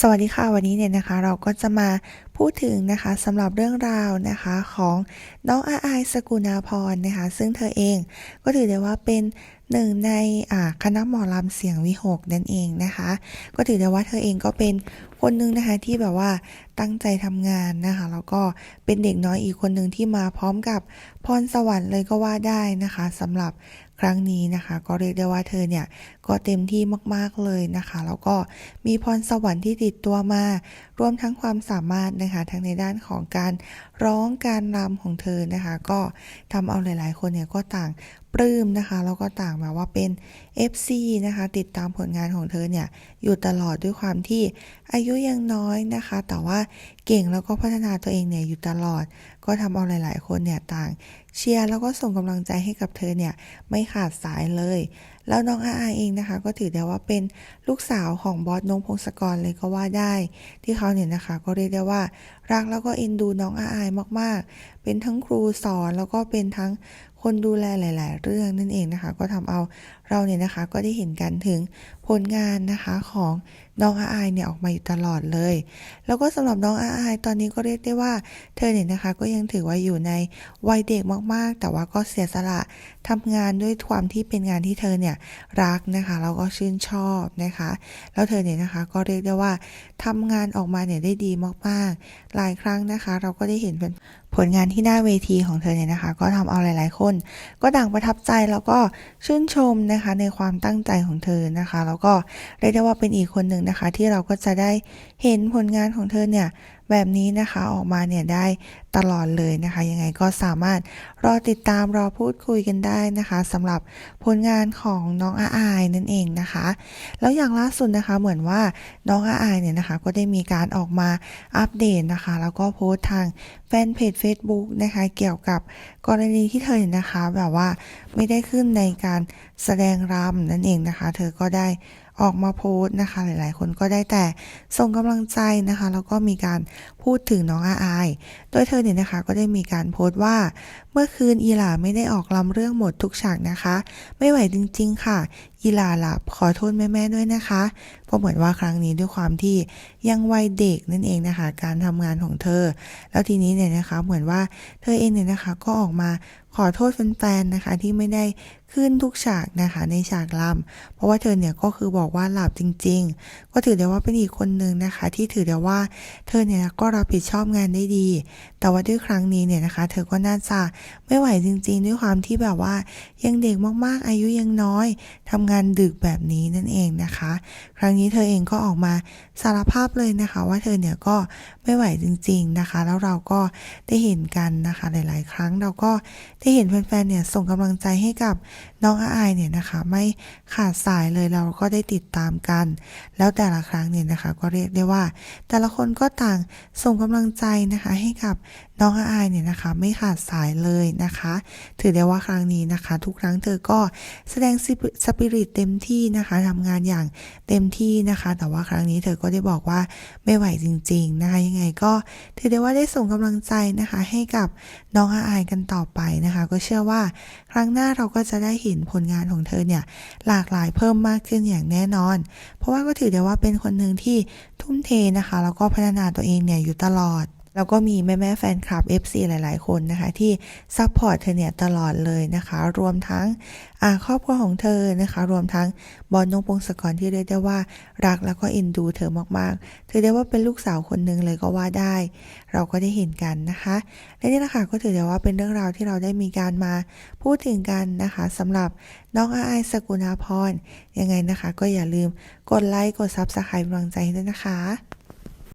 สวัสดีค่ะวันนี้เนี่ยนะคะ เราก็จะมา พูดถึงนะคะสำหรับเรื่องราวนะคะของน้องอาอายสกุณาพรนะคะซึ่งเธอเองก็ถือได้ว่าเป็นหนึ่งในคณะหมอลำเสียงวิหกนั่นเองนะคะ ก็ถือได้ว่าเธอเองก็เป็นคนหนึ่งนะคะที่แบบว่าตั้งใจทำงานนะคะ แล้วก็เป็นเด็กน้อยอีกคนหนึ่งที่มาพร้อมกับพรสวรรค์เลยก็ว่าได้นะคะสำหรับครั้งนี้นะคะ ก็เรียกได้ว่าเธอเนี่ยก็เต็มที่มาก ๆเลยนะคะ แล้วก็มีพรสวรรค์ที่ติดตัวมารวมทั้งความสามารถนะคะทั้งในด้านของการร้องการรำของเธอนะคะ ก็ทำเอาหลาย ๆ คนเนี่ยก็ต่างปลื้มนะคะ แล้วก็ต่างแบบว่าเป็น FC นะคะ ติดตามผลงานของเธอเนี่ย อยู่ตลอดด้วยความที่อายุยังน้อยนะคะ แต่ว่าเก่งแล้วก็พัฒนาตัวเองเนี่ย อยู่ตลอด ก็ทำเอาหลายๆ คนเนี่ย ต่างเชียร์แล้วก็ส่งกำลังใจให้กับเธอเนี่ย ไม่ขาดสายเลย แล้วน้องอาอาเองนะคะ ก็ถือได้ว่าเป็นลูกสาวของบอสนงพงศกรเลยก็ว่าได้ ที่เขาเนี่ยนะคะ ก็เรียกได้ว่ารักแล้วก็เอ็นดูน้องอาอายมาก ๆ เป็นทั้งครูสอนแล้วก็เป็นทั้งคนดูแลหลาย ๆ เรื่องนั่นเองนะคะ ก็ทำเอาเราเนี่ยนะคะก็ได้เห็นกันถึงผลงานนะคะของน้องอาอายเนี่ยออกมาอยู่ตลอดเลย แล้วก็สำหรับน้องอาอายตอนนี้ก็เรียกได้ว่า เธอเนี่ยนะคะก็ยังถือว่าอยู่ในวัยเด็กมากๆ แต่ว่าก็เสียสละทำงานด้วยความที่เป็นงานที่เธอเนี่ยรักนะคะแล้วก็ชื่นชอบนะคะ แล้วเธอเนี่ยนะคะก็เรียกได้ว่าทำงานออกมาเนี่ยได้ดีมากๆ หลายครั้งนะคะ เราก็ได้เห็นเป็นผลงานที่หน้าเวทีของเธอเนี่ยนะคะ ก็ทำเอาหลาย ๆ คน ก็ต่างประทับใจแล้วก็ชื่นชมนะคะในความตั้งใจของเธอนะคะ แล้วก็เรียกได้ว่าเป็นอีกคนหนึ่งนะคะ ที่เราก็จะได้เห็นผลงานของเธอเนี่ย แบบนี้นะคะออกมาเนี่ยได้ตลอดเลยนะคะ ยังไงก็สามารถรอติดตามรอพูดคุยกันได้นะคะสำหรับผลงานของน้องอาอายนั่นเองนะคะ แล้วอย่างล่าสุดนะคะเหมือนว่าน้องอาอายเนี่ยนะคะก็ได้มีการออกมาอัปเดตนะคะ แล้วก็โพสต์ทางแฟนเพจ Facebook นะคะ เกี่ยวกับกรณีที่เธอเนี่ยนะคะแบบว่าไม่ได้ขึ้นในการแสดงรำนั่นเองนะคะ เธอก็ได้ ออกมาโพสต์นะคะ หลายๆ คนก็ได้แต่ส่งกำลังใจนะคะ แล้วก็มีการพูดถึงน้องอาอาย โดยเธอเนี่ยนะคะก็ได้มีการโพสต์ว่า เมื่อคืนอีหลาไม่ได้ออกลำเรื่องหมดทุกฉากนะคะ ไม่ไหวจริง ๆ ค่ะ อีหลาหลับขอโทษแม่ ๆ ด้วยนะคะเพราะเหมือนว่าครั้งนี้ด้วยความที่ยังวัยเด็กนั่นเองนะคะ การทำงานของเธอ แล้วทีนี้เนี่ยนะคะ เหมือนว่าเธอเองเนี่ยนะคะก็ออกมาขอโทษแฟนๆนะคะที่ไม่ได้ขึ้นทุกฉากนะคะในฉากลำเพราะว่าเธอเนี่ยก็คือบอกว่าหลับจริง ๆ ก็ถือได้ว่าเป็นอีกคนนึงนะคะ ที่ถือได้ว่าเธอเนี่ยก็รับผิดชอบงานได้ดี แต่ว่าด้วยครั้งนี้เนี่ยนะคะ เธอก็น่าจะไม่ไหวจริง ๆ ด้วยความที่แบบว่ายังเด็กมากๆอายุยังน้อยทำงานดึกแบบนี้นั่นเองนะคะ ครั้งนี้เธอเองก็ออกมาสารภาพเลยนะคะ ว่าเธอเนี่ยก็ไม่ไหวจริง ๆนะคะ แล้วเราก็ได้เห็นกันนะคะหลาย ๆ ครั้งเราก็ได้เห็นแฟน ๆ เนี่ยส่งกำลังใจให้กับน้องอาอายเนี่ยนะคะ ไม่ขาดสายเลยเราก็ได้ติดตามกัน แล้วแต่ละครั้งเนี่ยนะคะ ก็เรียกได้ว่า แต่ละคนก็ต่างส่งกำลังใจนะคะให้กับน้องอาอายเนี่ยนะคะ ไม่ขาดสายเลยนะคะ ถือได้ว่าครั้งนี้นะคะ ทุกครั้งเธอก็แสดงสปิริตเต็มที่นะคะทำงานอย่างเต็มที่นะคะ แต่ว่าครั้งนี้เธอก็ได้บอกว่าไม่ไหวจริง ๆนะคะ ยังไงก็ถือได้ว่าได้ส่งกำลังใจนะคะ ให้กับน้องอาอายกันต่อไปนะคะ ก็เชื่อว่าครั้งหน้าเราก็จะได้เห็นผลงานของเธอเนี่ยหลากหลายเพิ่มมากขึ้นอย่างแน่นอน เพราะว่าก็ถือได้ว่าเป็นคนหนึ่งที่ทุ่มเทนะคะ แล้วก็พัฒนาตัวเองเนี่ยอยู่ตลอด แล้วก็มีแม่แม่แฟนคลับ FC หลายๆ คนนะคะ ที่ซัพพอร์ตเธอเนี่ยตลอดเลยนะคะ รวมทั้งครอบครัวของเธอนะคะ รวมทั้งบอลนงพงศกรที่เรียกได้ว่ารักแล้วก็เอ็นดูเธอมากๆถือได้ว่าเป็นลูกสาวคนหนึ่งเลยก็ว่าได้ เราก็ได้เห็นกันนะคะและนี่นะคะก็ถือได้ว่าเป็นเรื่องราวที่เราได้มีการมาพูดถึงกันนะคะสำหรับน้องอาไอสกุณาพรยังไงนะคะ ก็อย่าลืมกดไลค์กดซับสไครป์กำลังใจด้วยนะคะ